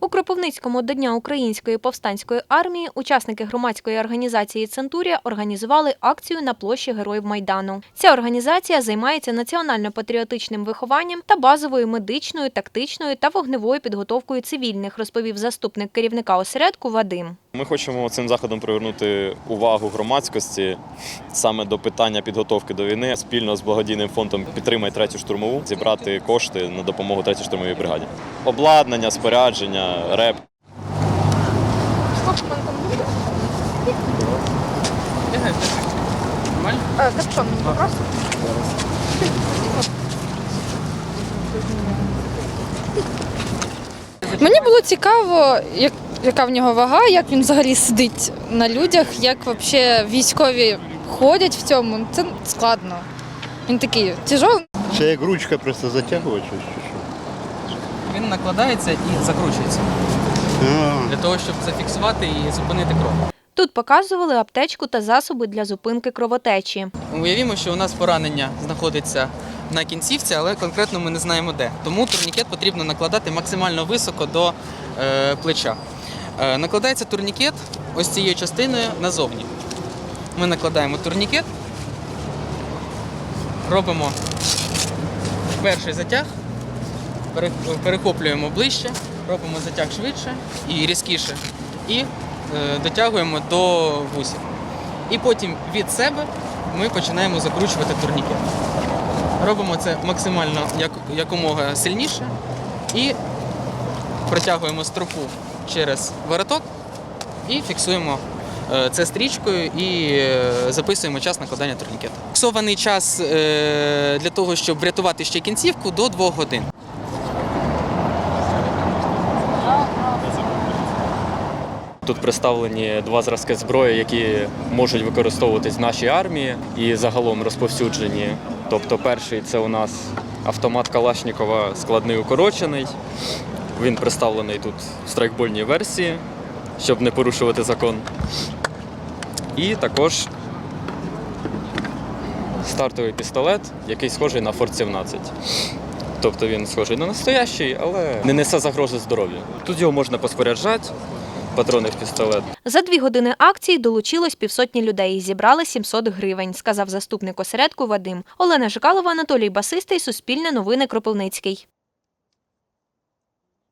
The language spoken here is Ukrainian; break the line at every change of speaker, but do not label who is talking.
У Кропивницькому до Дня Української повстанської армії учасники громадської організації Центурія організували акцію на площі Героїв Майдану. Ця організація займається національно-патріотичним вихованням та базовою медичною, тактичною та вогневою підготовкою цивільних, розповів заступник керівника осередку Вадим.
Ми хочемо цим заходом привернути увагу громадськості саме до питання підготовки до війни спільно з благодійним фондом Підтримай третю штурмову зібрати кошти на допомогу третій штурмовій бригаді. Обладнання, спорядження, реп.
Мені було цікаво, як, яка в нього вага, як він взагалі сидить на людях, як взагалі військові ходять в цьому. Це складно. Він такий тяжелий.
Це як ручка просто затягувати щось чи що?
Він накладається і закручується для того, щоб зафіксувати і зупинити кров.
Тут показували аптечку та засоби для зупинки кровотечі.
Уявімо, що у нас поранення знаходиться на кінцівці, але конкретно ми не знаємо де. Тому турнікет потрібно накладати максимально високо до е, плеча. Е, накладається турнікет ось цією частиною назовні. Ми накладаємо турнікет, робимо перший затяг, перехоплюємо ближче, робимо затяг швидше і різкіше, і е, дотягуємо до вусів. І потім від себе ми починаємо закручувати турнікет. Робимо це максимально як, якомога сильніше і протягуємо стропу через вороток і фіксуємо е, це стрічкою і е, записуємо час накладання турнікету. Фіксований час для того, щоб врятувати ще кінцівку до 2 годин.
Тут представлені два зразки зброї, які можуть використовуватись в нашій армії і загалом розповсюджені. Тобто, перший це у нас автомат Калашнікова складний укорочений. Він представлений тут в страйкбольній версії, щоб не порушувати закон. І також стартовий пістолет, який схожий на Форт 17. Тобто він схожий на настоящий, але не несе загрози здоров'ю. Тут його можна поспоряджати, патрони пістолет.
За дві години акції долучилось півсотні людей. Зібрали 700 гривень, сказав заступник осередку Вадим. Олена Жикалова, Анатолій Басистий, Суспільне новини Кропивницький.